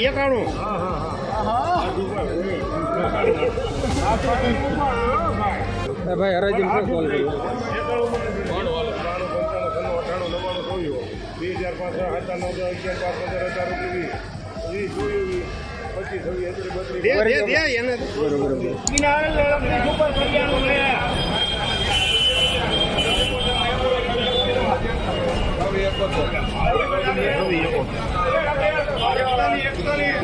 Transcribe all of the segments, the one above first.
એકાણું ભાઈ હરાજી કોલ કર્યો? બે હજાર પાંચ સાત નવ અગિયાર પંદર હજાર વીસ વીસ વીસ પચીસ છવ્વીસ બત્રીસ બરોબર.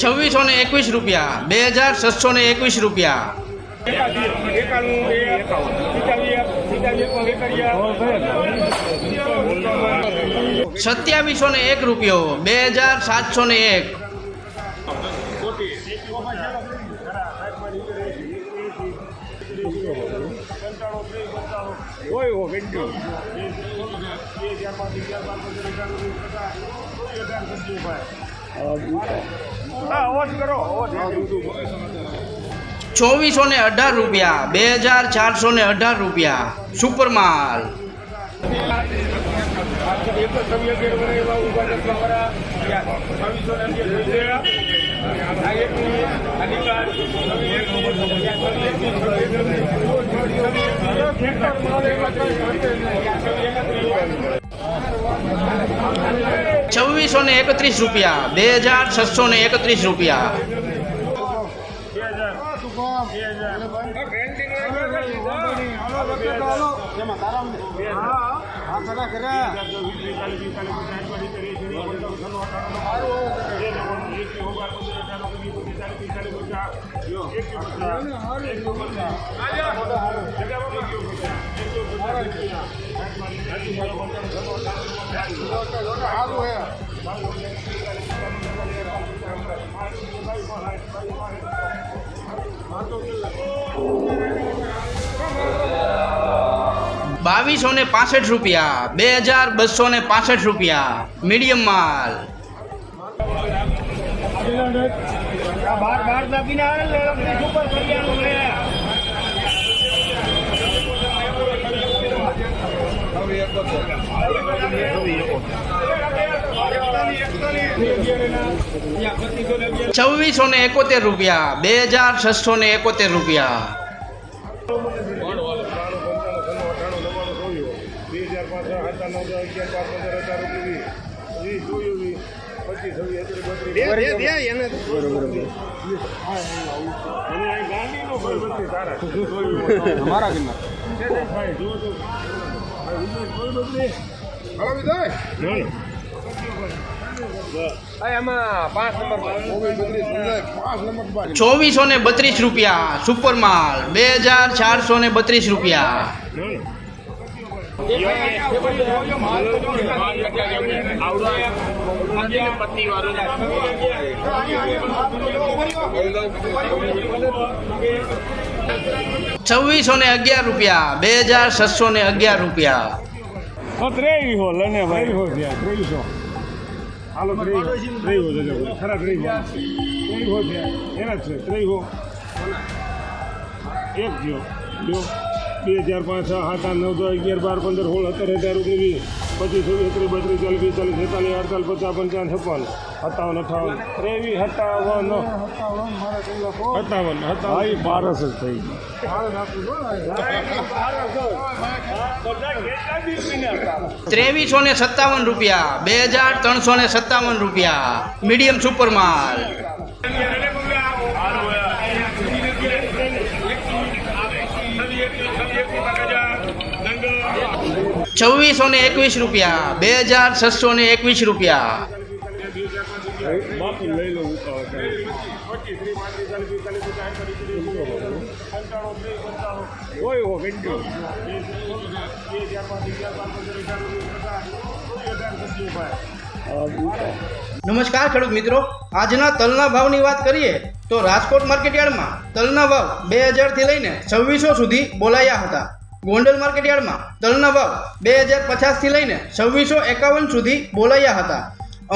છવ્વીસો ને એકવીસ રૂપિયા. બે હજાર છસો ને એકવીસ રૂપિયા. સત્યાવીસો ને એક રૂપિયો. બે હજાર સાતસો ને એક. હોય ચોવીસો ને અઢાર રૂપિયા બે હજાર ચારસો ને અઢાર રૂપિયા સુપર માલ છવ્વીસ અગિયાર વડે એવા ઊભા દસમા વડા છવ્વીસો ને અગિયાર થઈ ગયા. આ એક મિનિટ, આ નિકાલ, છવ્વીસ એક નંબર, છવ્વીસ એક, છવ્વીસ એક, છવ્વીસ એક, છવ્વીસ એક. છવ્વીસો ને એકત્રીસ રૂપિયા બે હજાર છસો ને એકત્રીસ રૂપિયા બાવીસો ને પાસઠ રૂપિયા, બે હજાર બસો ને પાસઠ રૂપિયા, મીડિયમ માલ. બાર બાર દાબીને આવે છવ્વીસો ને એકોતેર રૂપિયા બે હજાર છસો ને એકોતેર રૂપિયા. અમારા ચોવીસો ને બત્રીસ રૂપિયા સુપર માલ બે હજાર ચારસો ને બત્રીસ રૂપિયા. છવ્વીસો ને અગિયાર રૂપિયા બે હજાર છસો ને અગિયાર રૂપિયા. ત્રેવીસો હો લને ભાઈ. હો થયા ત્રેવીસો. હાલો ત્રેવીસ ત્રેવીસ જજો ખરા ત્રેવીસો ત્રેવીસો ત્રેવીસ થયા એના જ છે ત્રેવીસો હો એક જો જો. બે હજાર પાંચ છ સાત આઠ નવ દસ અગિયાર બાર પંદર સોળ સત્તર હજાર ઓગણીસ પચીસ છવ્વીસ એકત્રીસ બત્રીસ ચાલીસ પિસ્તાલીસ છેતાલીસ અડતાલીસ પચાસ પંચાવન છપ્પન સત્તાવન અઠાવન ત્રેવીસ સત્તાવન સત્તાવન સત્તાવન. બારસ જ થઈ ત્રેવીસો ને સત્તાવન રૂપિયા બે હજાર ત્રણસો ને સત્તાવન રૂપિયા મીડિયમ સુપર માલ. છવ્વીસો ને એકવીસ રૂપિયા, બે હજાર છસો ને એકવીસ રૂપિયા. નમસ્કાર ખેડૂત મિત્રો, આજના તલના ભાવની વાત કરીએ તો રાજકોટ માર્કેટયાર્ડમાં તલના ભાવ બે હજારથી લઈને છવ્વીસો સુધી બોલાયા હતા. ગોંડલ માર્કેટયાર્ડમાં તલના ભાવ બે હજાર પચાસથી લઈને છવ્વીસો એકાવન સુધી બોલાયા હતા.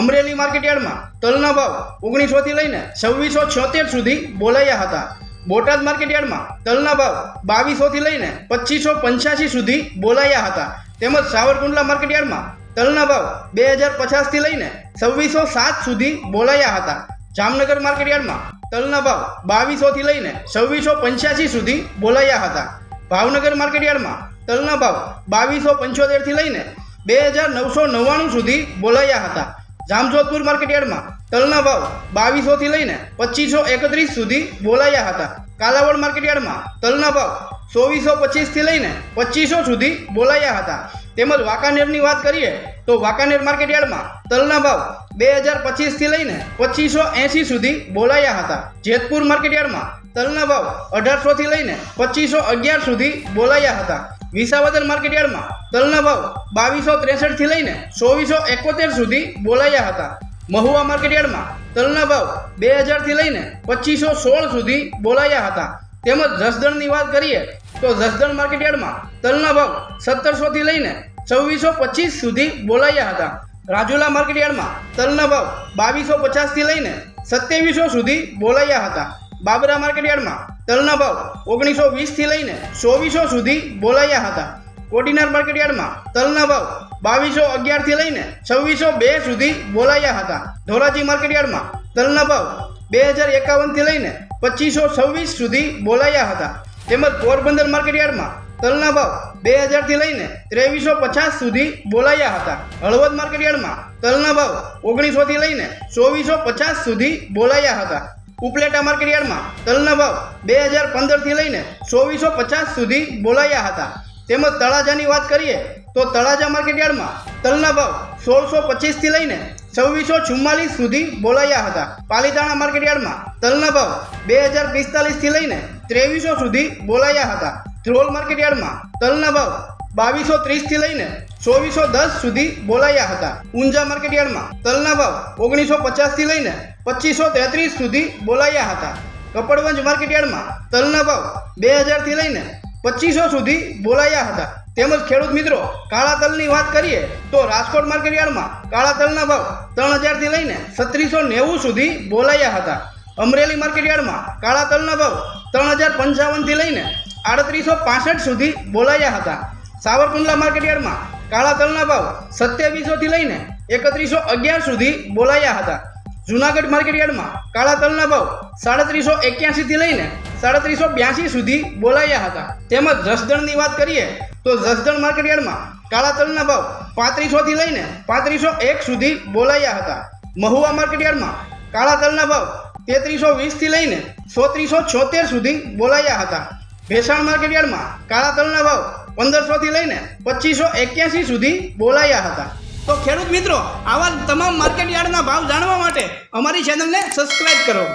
અમરેલી માર્કેટયાર્ડમાં તલના ભાવ ઓગણીસોથી લઈને છવ્વીસો છોતેર સુધી બોલાયા હતા. બોટાદ માર્કેટયાર્ડમાં તલના ભાવ બાવીસોથી લઈને પચીસો પંચ્યાસી સુધી બોલાયા હતા. તેમજ સાવરકુંડલા માર્કેટયાર્ડમાં તલના ભાવ બે હજાર પચાસથી લઈને છવ્વીસો સાત સુધી બોલાયા હતા. જામનગર માર્કેટયાર્ડમાં તલના ભાવ બાવીસોથી લઈને છવ્વીસો પંચ્યાસી સુધી બોલાયા હતા. ભાવનગર માર્કેટયાર્ડમાં તલના ભાવ બાવીસો પંચોતેરથી લઈને બે હજાર નવસો નવ્વાણું સુધી બોલાયા હતા. જામજોધપુર માર્કેટયાર્ડમાં તલના ભાવ બાવીસોથી લઈને પચીસો એકત્રીસ સુધી બોલાયા હતા. કાલાવડ માર્કેટયાર્ડમાં તલના ભાવ ચોવીસો પચીસથી લઈને પચીસો સુધી બોલાયા હતા. તેમજ વાંકાનેરની વાત કરીએ તો વાંકાનેર માર્કેટયાર્ડમાં તલના ભાવ બે હજાર પચીસથી લઈને પચીસો એંસી સુધી બોલાયા હતા. જેતપુર માર્કેટયાર્ડમાં તલના ભાવ અઢારસોથી લઈને પચીસો અગિયાર સુધી બોલાયા હતા. વિસાવદર માર્કેટયાર્ડમાં તલના ભાવ બાવીસો ત્રેસઠથી લઈને ચોવીસો એકોતેર સુધી બોલાયા હતા. મહુવા માર્કેટયાર્ડમાં તલના ભાવ બે હજારથી લઈને પચીસો સોળ સુધી બોલાયા હતા. તેમજ જસદણની વાત કરીએ તો જસદણ માર્કેટયાર્ડમાં તલના ભાવ સત્તરસોથી લઈને છવ્વીસો પચીસ સુધી બોલાયા હતા. રાજુલા માર્કેટયાર્ડમાં તલના ભાવ બાવીસો પચાસથી લઈને સત્યાવીસો સુધી બોલાયા હતા. બાબરા માર્કેટ યાર્ડમાં તલના ભાવ ઓગણીસો વીસથી લઈને ચોવીસો સુધી બોલાયા હતા. કોડીનાર માર્કેટયાર્ડમાં તલના ભાવ બાવીસો અગિયારથી લઈને છવ્વીસો બે સુધી બોલાયા હતા. ધોરાજી માર્કેટયાર્ડમાં તલના ભાવ બે હજાર એકાવનથી લઈને પચીસો છવ્વીસ સુધી બોલાયા હતા. તેમજ પોરબંદર માર્કેટયાર્ડમાં તલના ભાવ બે હજારથી લઈને ત્રેવીસો પચાસ સુધી બોલાયા હતા. હળવદ માર્કેટયાર્ડમાં તલના ભાવ ઓગણીસોથી લઈને ચોવીસો પચાસ સુધી બોલાયા હતા. ઉપલેટા માર્કેટયાર્ડમાં તલના ભાવ બે હજાર પંદરથી લઈને ચોવીસો પચાસ સુધી બોલાયા હતા. તેમજ તળાજાની વાત કરીએ તો તળાજા માર્કેટયાર્ડમાં તલના ભાવ સોળસો પચીસથી લઈને છવ્વીસો ચુમ્માલીસ સુધી બોલાયા હતા. પાલીતાણા માર્કેટયાર્ડમાં તલના ભાવ બે હજાર પિસ્તાલીસથી લઈને ત્રેવીસો સુધી બોલાયા હતા. ધ્રોલ માર્કેટયાર્ડમાં તલના ભાવ બાવીસો ત્રીસથી લઈને ચોવીસો દસ સુધી બોલાયા હતા. ઊંઝા માર્કેટયાર્ડમાં તલના ભાવ ઓગણીસો પચાસથી લઈને પચીસો તેત્રીસ સુધી બોલાયા હતા. કપડવંજ માર્કેટયાર્ડમાં તલના ભાવ બે હજારથી લઈને પચીસો સુધી બોલાયા હતા. તેમજ ખેડૂત મિત્રો, કાળા તલની વાત કરીએ તો રાજકોટ માર્કેટયાર્ડમાં કાળા તલના ભાવ ત્રણ હજારથી લઈને સત્રીસો નેવું સુધી બોલાયા હતા. અમરેલી માર્કેટયાર્ડમાં કાળા તલના ભાવ ત્રણ હજાર પંચાવનથી લઈને આડત્રીસો પાસઠ સુધી બોલાયા હતા. સાવરકુંડલા માર્કેટયાર્ડમાં કાળા તલના ભાવ સત્યાવીસોથી લઈને એકત્રીસો અગિયાર સુધી બોલાયા હતા. જુનાગઢ માર્કેટ યાર્ડમાં કાળા તલના ભાવ સાડત્રીસો એક્યાસીથી લઈને સાડત્રીસો બ્યાસી સુધી બોલાયા હતા. તેમજ જસદણની વાત કરીએ તો જસદણ માર્કેટ યાર્ડમાં કાળા તલના ભાવ પાંત્રીસોથી લઈને પાંત્રીસો એક સુધી બોલાયા હતા. મહુવા માર્કેટ યાર્ડમાં કાળા તલના ભાવ તેત્રીસો વીસથી લઈને ચોત્રીસો છોતેર સુધી બોલાયા હતા. ભેસાણ માર્કેટ યાર્ડમાં કાળા તલના ભાવ પંદરસોથી લઈને પચીસો એક્યાસી સુધી બોલાયા હતા. તો ખેડૂત મિત્રો આવા તમામ માર્કેટ યાર્ડના ભાવ જાણવા માટે અમારી ચેનલને સબસ્ક્રાઇબ કરો.